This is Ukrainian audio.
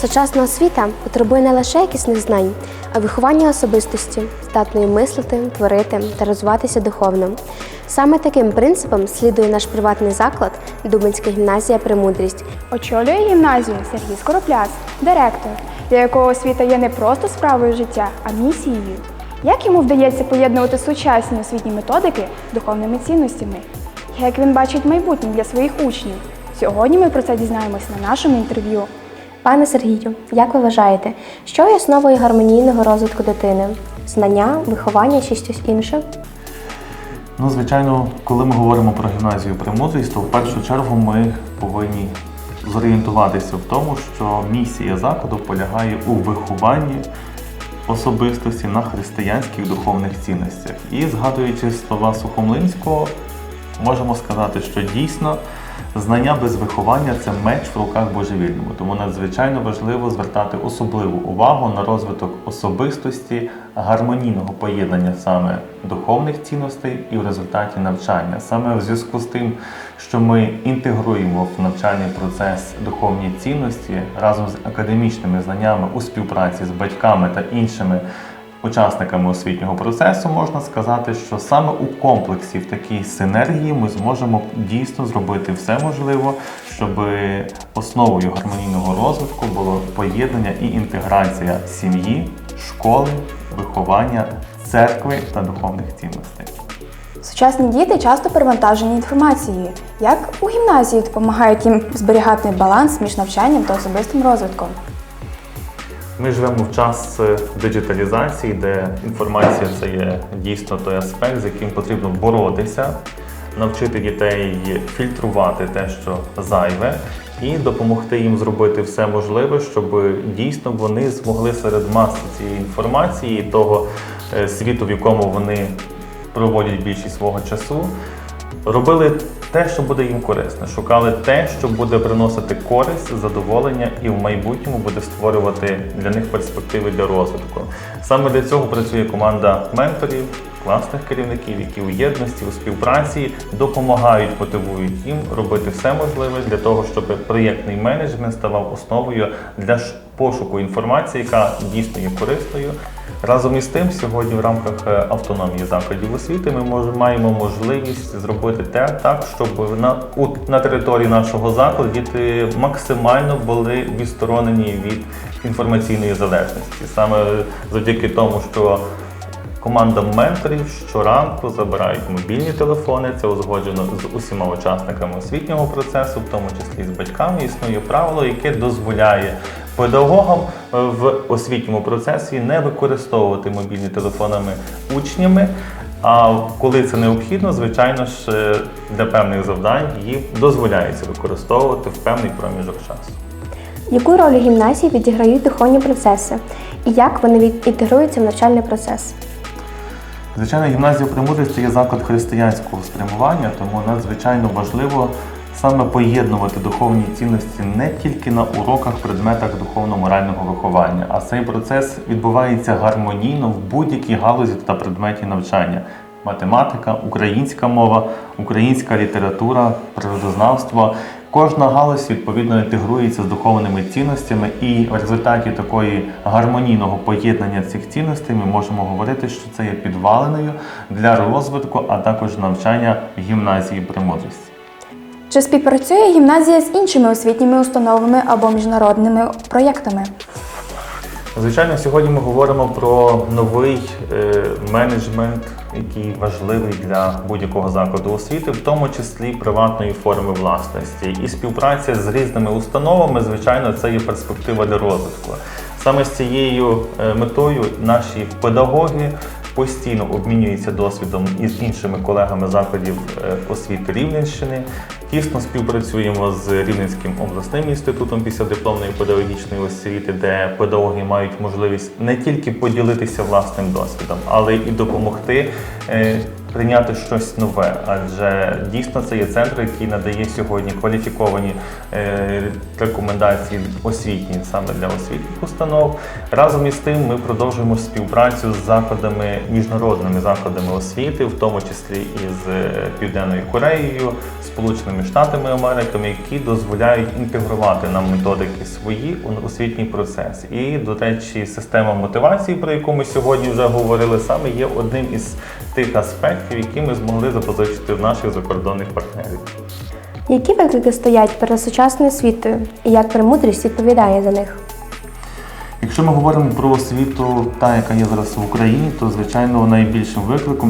Сучасна освіта потребує не лише якісних знань, а виховання особистості, здатної мислити, творити та розвиватися духовно. Саме таким принципом слідує наш приватний заклад Дубинська гімназія Премудрість, Очолює гімназію Сергій Скоропляс, директор, для якого освіта є не просто справою життя, а місією. Як йому вдається поєднувати сучасні освітні методики з духовними цінностями? Як він бачить майбутнє для своїх учнів? Сьогодні ми про це дізнаємось на нашому інтерв'ю. Пане Сергію, як ви вважаєте, що є основою гармонійного розвитку дитини? Знання, виховання чи щось інше? Ну, звичайно, коли ми говоримо про гімназію премудрість, то в першу чергу ми повинні зорієнтуватися в тому, що місія закладу полягає у вихованні особистості на християнських духовних цінностях. І згадуючи слова Сухомлинського, можемо сказати, що дійсно знання без виховання це меч в руках божевільному. Тому надзвичайно важливо звертати особливу увагу на розвиток особистості, гармонійного поєднання саме духовних цінностей і в результаті навчання. Саме в зв'язку з тим, що ми інтегруємо в навчальний процес духовні цінності разом з академічними знаннями у співпраці з батьками та іншими учасниками освітнього процесу, можна сказати, що саме у комплексі в такій синергії ми зможемо дійсно зробити все можливе, щоб основою гармонійного розвитку було поєднання і інтеграція сім'ї, школи, виховання, церкви та духовних цінностей. Сучасні діти часто перевантажені інформацією. Як у гімназії допомагають їм зберігати баланс між навчанням та особистим розвитком? Ми живемо в час е, диджиталізації, де інформація це є дійсно той аспект, з яким потрібно боротися, навчити дітей фільтрувати те, що зайве, і допомогти їм зробити все можливе, щоб дійсно вони змогли серед маси цієї інформації, того е, світу, в якому вони проводять більшість свого часу, робили те, що буде їм корисне, шукали те, що буде приносити користь, задоволення і в майбутньому буде створювати для них перспективи для розвитку. Саме для цього працює команда менторів, класних керівників, які у єдності, у співпраці допомагають, мотивують їм робити все можливе для того, щоб проєктний менеджмент ставав основою для пошуку інформації, яка дійсно є корисною. Разом із тим, сьогодні в рамках е, автономії закладів освіти ми мож- маємо можливість зробити те так, щоб на, у, на території нашого закладу діти максимально були відсторонені від інформаційної залежності. Саме завдяки тому, що Команда менторів щоранку забирають мобільні телефони. Це узгоджено з усіма учасниками освітнього процесу, в тому числі з батьками. Існує правило, яке дозволяє педагогам е, в освітньому процесі не використовувати мобільні телефонами учнями. А коли це необхідно, звичайно ж е, для певних завдань їм дозволяється використовувати в певний проміжок часу. Яку роль гімназії відіграють духовні процеси? І як вони інтегруються в навчальний процес? Звичайно, гімназія премудрості є заклад християнського спрямування, тому надзвичайно важливо саме поєднувати духовні цінності не тільки на уроках, предметах духовно-морального виховання, а цей процес відбувається гармонійно в будь-якій галузі та предметі навчання. Математика, українська мова, українська література, природознавство. Кожна галузь відповідно інтегрується з духовними цінностями, і в результаті такої гармонійного поєднання цих цінностей ми можемо говорити, що це є підваленою для розвитку, а також навчання гімназії премудрості. Чи співпрацює гімназія з іншими освітніми установами або міжнародними проєктами? Звичайно, сьогодні ми говоримо про новий е, менеджмент, який важливий для будь-якого закладу освіти, в тому числі приватної форми власності. І співпраця з різними установами, звичайно, це є перспектива для розвитку. Саме з цією е, метою наші педагоги постійно обмінюються досвідом із іншими колегами закладів е, освіти Рівненщини. Тісно співпрацюємо з Рівненським обласним інститутом післядипломної педагогічної освіти, де педагоги мають можливість не тільки поділитися власним досвідом, але і допомогти е, прийняти щось нове, адже дійсно це є центр, який надає сьогодні кваліфіковані е, рекомендації освітні саме для освітніх установ. Разом із тим ми продовжуємо співпрацю з закладами, міжнародними закладами освіти, в тому числі із е, Південною Кореєю, Сполученими Штатами Америки, які дозволяють інтегрувати нам методики свої у освітній процес. І, до речі, система мотивації, про яку ми сьогодні вже говорили, саме є одним із тих аспектів, які ми змогли запозичити в наших закордонних партнерів. Які виклики стоять перед сучасною освітою і як премудрість відповідає за них? Якщо ми говоримо про освіту, та яка є зараз в Україні, то звичайно найбільшим викликом